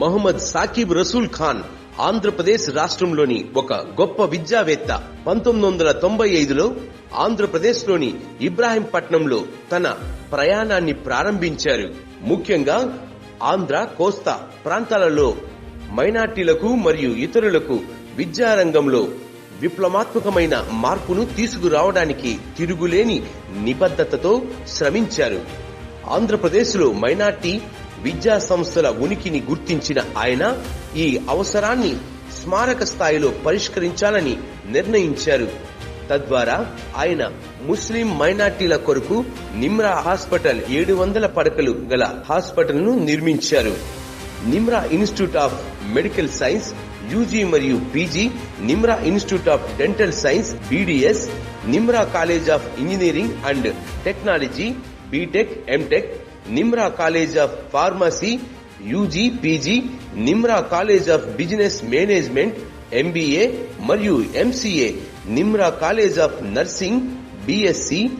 మహమ్మద్ సాకిబ్ రసూల్ ఖాన్ ఆంధ్రప్రదేశ్ రాష్ట్రంలోని ఒక గొప్ప విద్యావేత్త. పంతొమ్మిది వందల తొంభై ఐదులో ఆంధ్రప్రదేశ్లోని ఇబ్రాహీంపట్నంలో తన ప్రయాణాన్ని ప్రారంభించారు. ముఖ్యంగా ఆంధ్ర కోస్తా ప్రాంతాలలో మైనార్టీలకు మరియు ఇతరులకు విద్యారంగంలో విప్లవాత్మకమైన మార్పును తీసుకురావడానికి తిరుగులేని నిబద్ధతతో శ్రమించారు. ఆంధ్రప్రదేశ్లో మైనార్టీ విద్యా సంస్థల ఉనికిని గుర్తించిన ఆయన ఈ అవసరాన్ని స్మారక స్థాయిలో పరిష్కరించాలని నిర్ణయించారు. తద్వారా ఆయన ముస్లిం మైనార్టీల కొరకు నిమ్రా హాస్పిటల్ ఏడు వందల పడకలు గల హాస్పిటల్ను నిర్మించారు. Nimra institute of medical science UG మరియు PG Nimra institute of dental science BDS Nimra college of engineering and technology BTech MTech Nimra college of pharmacy UG PG Nimra college of business management MBA మరియు MCA Nimra college of nursing BSc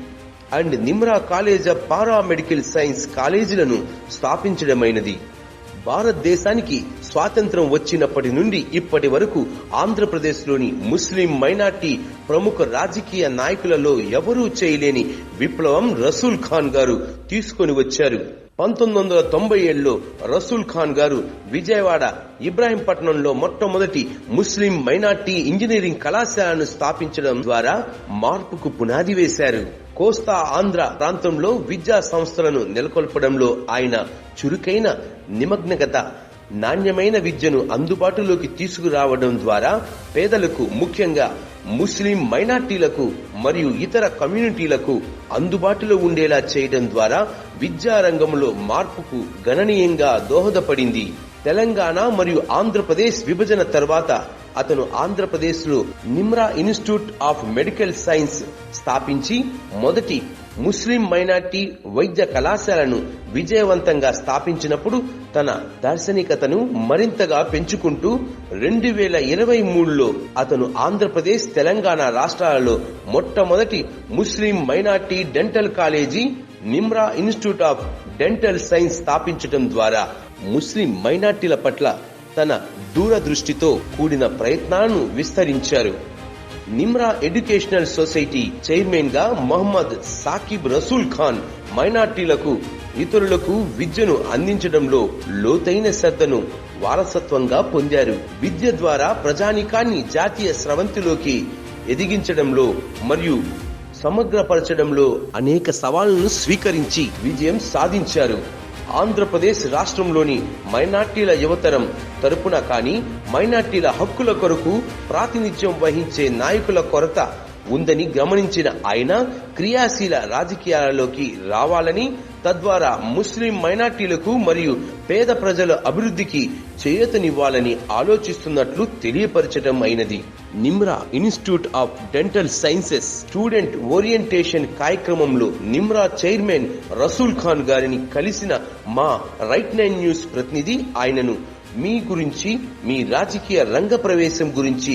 and Nimra college of paramedical science కాలేజీలను స్థాపించడమైనది. భారతదేశానికి స్వాతంత్రం వచ్చినప్పటి నుండి ఇప్పటి వరకు ఆంధ్రప్రదేశ్లోని ముస్లిం minority ప్రముఖ రాజకీయ నాయకులలో ఎవరూ చేయలేని విప్లవం రసూల్ ఖాన్ గారు తీసుకొని వచ్చారు. పంతొమ్మిది వందల తొంభై ఏడులో రసూల్ ఖాన్ గారు విజయవాడ ఇబ్రాహీంపట్నంలో మొట్టమొదటి ముస్లిం మైనార్టీ ఇంజనీరింగ్ కళాశాలను స్థాపించడం ద్వారా మార్పుకు పునాది వేశారు. కోస్తా ఆంధ్ర ప్రాంతంలో విద్యా సంస్థలను నెలకొల్పడంలో ఆయన చురుకైన నిమగ్నగత నాణ్యమైన విద్యను అందుబాటులోకి తీసుకురావడం ద్వారా పేదలకు ముఖ్యంగా ముస్లిం మైనార్టీలకు మరియు ఇతర కమ్యూనిటీలకు అందుబాటులో ఉండేలా చేయడం ద్వారా విద్యారంగంలో మార్పుకు గణనీయంగా దోహదపడింది. తెలంగాణ మరియు ఆంధ్రప్రదేశ్ విభజన తర్వాత అతను ఆంధ్రప్రదేశ్లో Nimra institute of medical science స్థాపించి మొదటి ముస్లిం మైనార్టీ వైద్య కళాశాలను విజయవంతంగా స్థాపించినప్పుడు తన దార్శనికతను మరింతగా పెంచుకుంటూ రెండు వేల ఇరవై మూడులో అతను ఆంధ్రప్రదేశ్ తెలంగాణ రాష్ట్రాలలో మొట్టమొదటి ముస్లిం minority dental college Nimra institute of dental science స్థాపించడం ద్వారా ముస్లిం మైనార్టీల పట్ల తన దూరదృష్టితో కూడిన ప్రయత్నాలను విస్తరించారు. నిమ్రా ఎడ్యుకేషనల్ సొసైటీ చైర్మన్గా మహమ్మద్ సాకిబ్ రసూల్ ఖాన్ మైనార్టీలకు ఇతరులకు విద్యను అందించడంలో లోతైన శ్రద్ధను వారసత్వంగా పొందారు. విద్య ద్వారా ప్రజానికాన్ని జాతీయ స్రవంతిలోకి ఎదిగించడంలో మరియు సమగ్రపరచడంలో అనేక సవాళ్ళను స్వీకరించి విజయం సాధించారు. ఆంధ్రప్రదేశ్ రాష్ట్రంలోని మైనార్టీల యువతరం తరపున కానీ మైనార్టీల హక్కుల కొరకు ప్రాతినిధ్యం వహించే నాయకుల కొరత ఉందని గమనించిన ఆయన క్రియాశీల రాజకీయాలలోకి రావాలని తద్వారా ముస్లిం మైనార్టీలకు మరియు పేద ప్రజల అభివృద్ధికి చేయూతనివ్వాలని ఆలోచిస్తున్నట్లు తెలియపరచడం అయినది. Nimra institute of dental sciences student orientation కార్యక్రమంలో నిమ్రా చైర్మన్ రసూల్ ఖాన్ గారిని కలిసిన మా రైట్ నైన్ న్యూస్ ప్రతినిధి ఆయనను మీ గురించి మీ రాజకీయ రంగ ప్రవేశం గురించి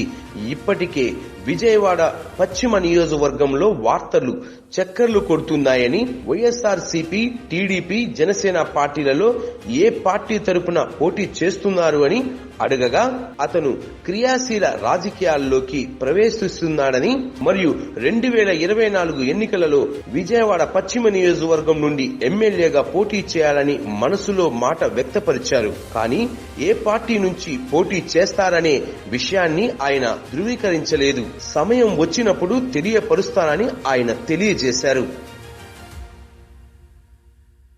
ఇప్పటికే విజయవాడ పశ్చిమ నియోజకవర్గంలో వార్తలు చక్కర్లు కొడుతున్నాయని వైఎస్ఆర్ సిపి టీడీపీ జనసేన పార్టీలలో ఏ పార్టీ తరపున పోటీ చేస్తున్నారు అని అడగగా అతను క్రియాశీల రాజకీయాల్లోకి ప్రవేశిస్తున్నాడని మరియు రెండు వేల ఇరవై నాలుగు ఎన్నికలలో విజయవాడ పశ్చిమ నియోజకవర్గం నుండి ఎమ్మెల్యేగా పోటీ చేయాలని మనసులో మాట వ్యక్తపరిచారు. కానీ ఏ పార్టీ నుంచి పోటీ చేస్తారనే విషయాన్ని ఆయన ధృవీకరించలేదు. సమయం వచ్చినప్పుడు తెలియపరుస్తానని ఆయన తెలియజేశారు. చేశారు.